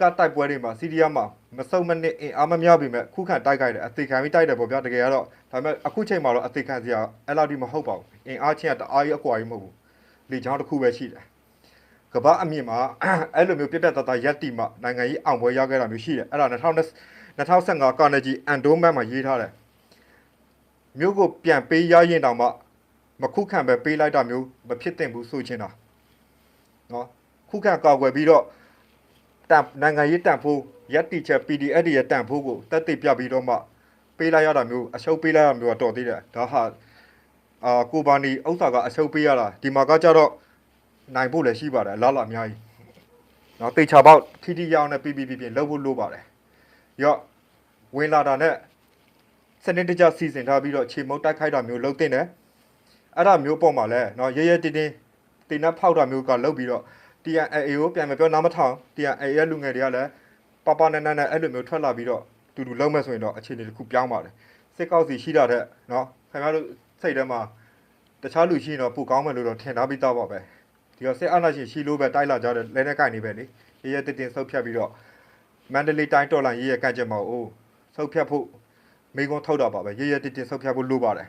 ကတ်တိုက်ပွဲတွေမှာစီးရီးယားမှာမစုံမနစ်အင်အားမများပြီမဲ့ခုခံတိုက်ခိုက်တယ်အသေးခံပြီးတိုက်တယ်ပေါ့ဗျာတကယ်ကတော့ဒါပေမဲ့အခုချိန်မှာတော့အသေးခံစရာအဲ့လောက်ဒီမဟုတ်ပါဘူးအင်အားချင်းကတအားကြီးအကွာကြီးမဟုတ်ဘူးလေချောင်းတစ်ခုပဲရှိတယ်ကမ္ဘာအမြင့်မှာအဲ့လိုမျိုးပြတ်ပြတ်သားသားရက်တီမှနိုင်ငံကြီးအောင်ပွဲရခဲ့တာမျိုးရှိတယ်အဲ့ဒါ2015ကာနေဂျီအန်ဒိုမန်မှာရေးထားတယ်မြို့ကိုပြန်ပေးရရင်တောင်မှမခုခံပဲပေးလိုက်တာမျိုးမဖြစ်သင့်ဘူးဆိုချင်တာနော်ခုခံကာကွယ်ပြီးတော့ တန်နိုင်ငံရေးတန်ဖိုးရက်တီချက် PDF တွေရဲ့တန်ဖိုးကိုတက်တိပြပြီးတော့မှပေးလိုက်ရတာမျိုးအရှုပ်ပေးလိုက်ရတာမျိုးကတော်သေးတယ်ဒါဟာအာကိုဘာနီဥစ္စာကအရှုပ်ပေးရတာဒီမှာကကြတော့နိုင်ဖို့လည်းရှိပါတယ်အလားလာအများကြီးနော်တေချာပေါက်ထိထိရအောင်နဲ့ပြီးပြီးပြီးလှုပ်ဖို့လိုပါတယ်ရော့ဝင်လာတာနဲ့စနစ်တကျစီစဉ်ထားပြီးတော့ခြေမုတ်တိုက်ခိုက်တာမျိုးလုပ်တင်တယ်အဲ့ဒါမျိုးပေါ့မှာလဲနော်ရဲရဲတင်းတင်းတင်နှက်ဖောက်တာမျိုးကလုပ်ပြီးတော့ TNAA ကိုပြန်မပြောနားမထောင် TNAA ရဲ့လူငယ်တွေကလည်းပပနနနဲ့အဲ့လိုမျိုးထွက်လာပြီးတော့တူတူလုံးမဲ့ဆိုရင်တော့အခြေအနေတစ်ခုပြောင်းပါတယ်စစ်ကောက်စီရှိတာတဲ့နော်ခင်ဗျားတို့စိတ်ထဲမှာတခြားလူရှိရင်တော့ပိုကောင်းမယ်လို့တော့ထင်ထားပြီးသားပါပဲဒီတော့စစ်အာဏာရှင်ရှိလို့ပဲတိုက်လာကြတဲ့လဲနဲ့ကင်နေပဲလေရရတင်တင်ဆုတ်ဖြတ်ပြီးတော့မန္တလေးတိုင်းတော်လိုင်းရေးရကန့်ချက်မအောင်ဆုတ်ဖြတ်ဖို့မိကုန်းထုတ်တာပါပဲရရတင်တင်ဆုတ်ဖြတ်ဖို့လိုပါတယ်